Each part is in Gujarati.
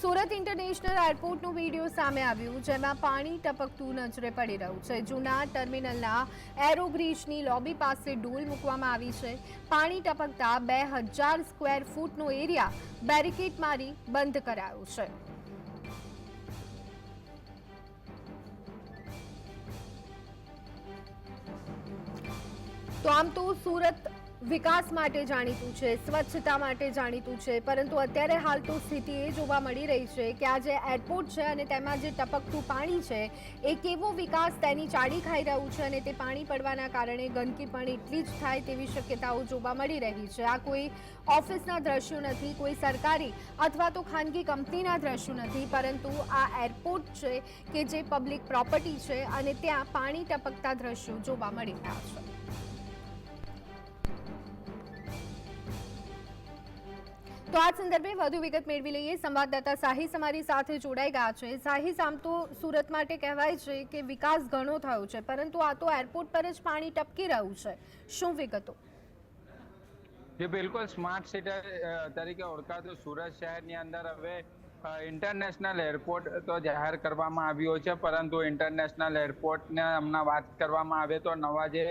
સુરત ઇન્ટરનેશનલ એરપોર્ટનું વીડિયો સામે આવ્યું, જેમાં પાણી ટપકતું નજરે પડી રહ્યું છે. જૂના ટર્મિનલના એરોબ્રિજની લોબી પાસે ડોલ મૂકવામાં આવી છે. પાણી ટપકતા બે હજાર સ્ક્વેર ફૂટનો એરિયા બેરિકેડ મારી બંધ કરાયો છે. તો આમ તો સુરત વિકાસ માટે જાણીતું છે, સ્વચ્છતા માટે જાણીતું છે, પરંતુ અત્યારે હાલ તો સ્થિતિ એ જોવા મળી રહી છે કે આ જે એરપોર્ટ છે અને તેમાં જે ટપકતું પાણી છે, એ કેવો વિકાસ તેની ચાડી ખાઈ રહ્યું છે અને તે પાણી પડવાના કારણે ગંદકી પણ એટલી જ થાય તેવી શક્યતાઓ જોવા મળી રહી છે. આ કોઈ ઓફિસના દ્રશ્યો નથી, કોઈ સરકારી અથવા તો ખાનગી કંપનીના દ્રશ્યો નથી, પરંતુ આ એરપોર્ટ છે કે જે પબ્લિક પ્રોપર્ટી છે અને ત્યાં પાણી ટપકતા દ્રશ્યો જોવા મળી રહ્યા છે. તો આ સંદર્ભે વધુ વિગત મેળવી લઈએ. સંવાદદાતા સાહિસ અમારી સાથે જોડાઈ ગયા છે. સાહિસ આમ તો સુરત માટે કહેવાય છે કે વિકાસ ઘણો થયો છે, પરંતુ આ તો એરપોર્ટ પર જ પાણી ટપકી રહ્યું છે. શું વિગતો? જે બિલકુલ સ્માર્ટ સિટી તરીકે ઓળખાતું સુરત શહેરની અંદર હવે ઇન્ટરનેશનલ એરપોર્ટ તો જાહેર કરવામાં આવ્યો છે, પરંતુ ઇન્ટરનેશનલ એરપોર્ટને હમણાં વાત કરવામાં આવે તો નવા જે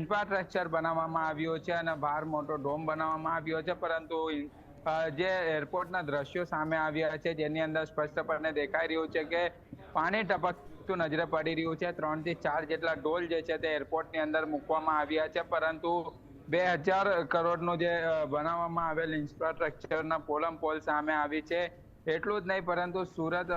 ઇન્ફ્રાસ્ટ્રક્ચર બનાવવામાં આવ્યો છે અને બહાર મોટો ડોમ બનાવવામાં આવ્યો છે, પરંતુ જે એરપોર્ટના દ્રશ્યો સામે આવ્યા છે, જેની અંદર સ્પષ્ટપણે દેખાઈ રહ્યું છે કે પાણી ટપકતું નજરે પડી રહ્યું છે. ત્રણથી ચાર જેટલા ડોલ જે છે તે એરપોર્ટની અંદર મૂકવામાં આવ્યા છે. પરંતુ બે હજાર કરોડનું જે બનાવવામાં આવેલ ઇન્ફ્રાસ્ટ્રક્ચરના પોલમ પોલ સામે આવી છે. એટલું જ નહીં, પરંતુ સુરત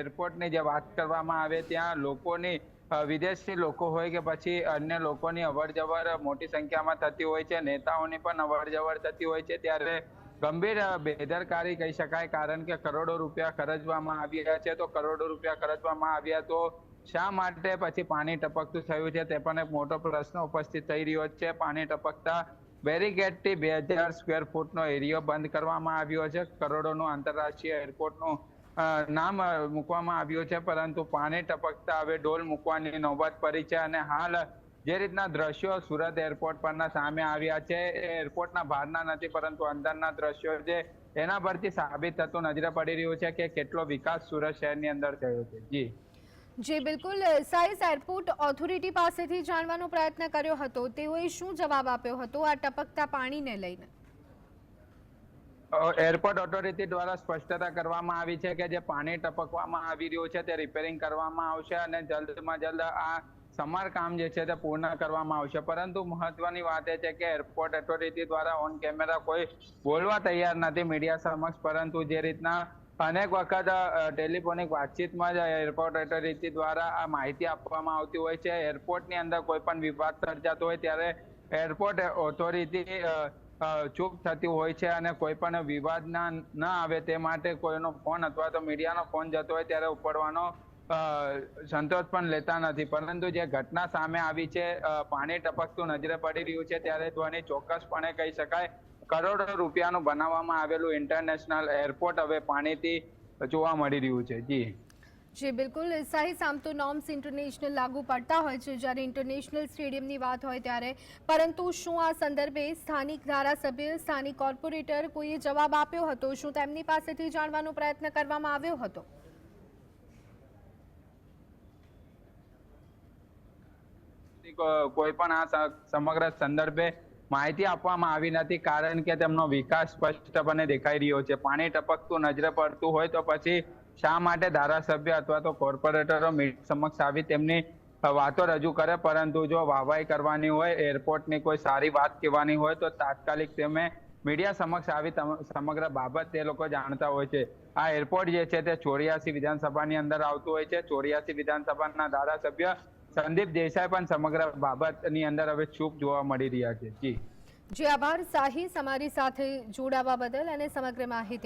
એરપોર્ટની જે વાત કરવામાં આવે, ત્યાં લોકોની વિદેશથી વિદેશી લોકો હોય કે પછી અન્ય લોકોની અવર જવર મોટી સંખ્યામાં થતી હોય છે. નેતાઓની પણ અવર જવર થતી હોય છે. ત્યારે ગંભીર બેદરકારી કહી શકાય. કારણ કે કરોડો રૂપિયા ખર્ચવામાં આવ્યા છે. તો કરોડો રૂપિયા ખર્ચવામાં આવ્યા તો શા માટે પછી પાણી ટપકતું થયું છે? તે પણ એક મોટો પ્રશ્ન ઉપસ્થિત થઈ રહ્યો છે. પાણી ટપકતા બેરીગેટથી બે હજાર સ્ક્વેર ફૂટનો એરિયો બંધ કરવામાં આવ્યો છે. કરોડોનું આંતરરાષ્ટ્રીય એરપોર્ટનું નામ મૂકવામાં આવ્યું છે. પરંતુ પાણી ટપકતા હવે ડોલ મૂકવાની નોબત પડી છે અને હાલ જે રીતના દ્રશ્યો સુરત એરપોર્ટ પરના સામે આવ્યા છે એ એરપોર્ટના બહારના નથી પરંતુ અંદરના દ્રશ્યો છે. એના પરથી સાબિત થતું નજરે પડી રહ્યું છે કે કેટલો વિકાસ સુરત શહેરની અંદર થયો છે. જી. જે બિલકુલ. સાઇઝ એરપોર્ટ ઓથોરિટી પાસેથી જાણવાનો પ્રયત્ન કર્યો હતો. તેઓએ શું જવાબ આપ્યો હતો? આ ટપકતા પાણીને લઈને. એરપોર્ટ ઓથોરિટી દ્વારા સ્પષ્ટતા કરવામાં આવી છે કે જે પાણી ટપકવામાં આવી રહ્યું છે તે રિપેરિંગ કરવામાં આવશે અને જલ્દમાં જલ્દ આ સમારકામ જે છે તે પૂર્ણ કરવામાં આવશે. પરંતુ મહત્વની વાત એ છે કે એરપોર્ટ ઓથોરિટી દ્વારા ઓન કેમેરા કોઈ બોલવા તૈયાર નથી મીડિયા સમક્ષ. પરંતુ જે રીતના અનેક વખત ટેલિફોનિક વાતચીતમાં જ એરપોર્ટ ઓથોરિટી દ્વારા આ માહિતી આપવામાં આવતી હોય છે. એરપોર્ટની અંદર કોઈ પણ વિવાદ સર્જાતો હોય ત્યારે એરપોર્ટ ઓથોરિટી ચૂપ થતી હોય છે અને કોઈ પણ વિવાદ ના આવે તે માટે કોઈનો ફોન અથવા તો મીડિયાનો ફોન જતો હોય ત્યારે ઉપડવાનો સંતોષ પણ લેતા નથી. પરંતુ જે ઘટના સામે આવી છે પાણી ટપકતું નજરે પડી રહ્યું છે, ત્યારે ધ્વનિ ચોક્કસપણે કહી શકાય. કરોડો રૂપિયાનું બનાવવામાં આવેલું ઇન્ટરનેશનલ એરપોર્ટ હવે પાણીથી જોવા મળી રહ્યું છે. જી. જી, બિલકુલ. સાહી આમ તો નોર્મ્સ ઇન્ટરનેશનલ લાગુ પડતા હોય છે. જ્યારે ઇન્ટરનેશનલ સ્ટેડિયમની વાત હોય ત્યારે. પરંતુ શું આ સંદર્ભે સ્થાનિક ધારાસભ્ય, સ્થાનિક કોર્પોરેટર કોઈએ જવાબ આપ્યો હતો? શું તેમની પાસેથી જાણવાનો પ્રયત્ન કરવામાં આવ્યો હતો? કો- કોઈ પણ આ સમગ્ર સંદર્ભે માહિતી આપવામાં આવી નથી કારણ કે તેમનો વિકાસ સ્પષ્ટપણે દેખાઈ રહ્યો છે. પાણી ટપકતું, નજરે પડતું હોય તો પછી શા માટે ધારાસભ્ય અથવા તો કોર્પોરેટરો સમક્ષ આવી તેમની વાતો રજૂ કરે? પરંતુ જો વાહવાઈ કરવાની હોય, એરપોર્ટની કોઈ સારી વાત કહેવાની હોય, તો તાત્કાલિક તેમે મીડિયા સમક્ષ આવી સમગ્ર બાબત તે લોકો જાણતા હોય છે. આ એરપોર્ટ જે છે તે ચોર્યાસી વિધાનસભાની અંદર આવતું હોય છે. ચોર્યાસી વિધાનસભાના ધારાસભ્ય સંદીપ દેસાઈ પણ સમગ્ર બાબતની અંદર હવે ચૂપ જોવા મળી રહ્યા છે. જી. જે, આભાર. સાહિસ અમારી સાથે જોડાવા બદલ અને સમગ્ર માહિતી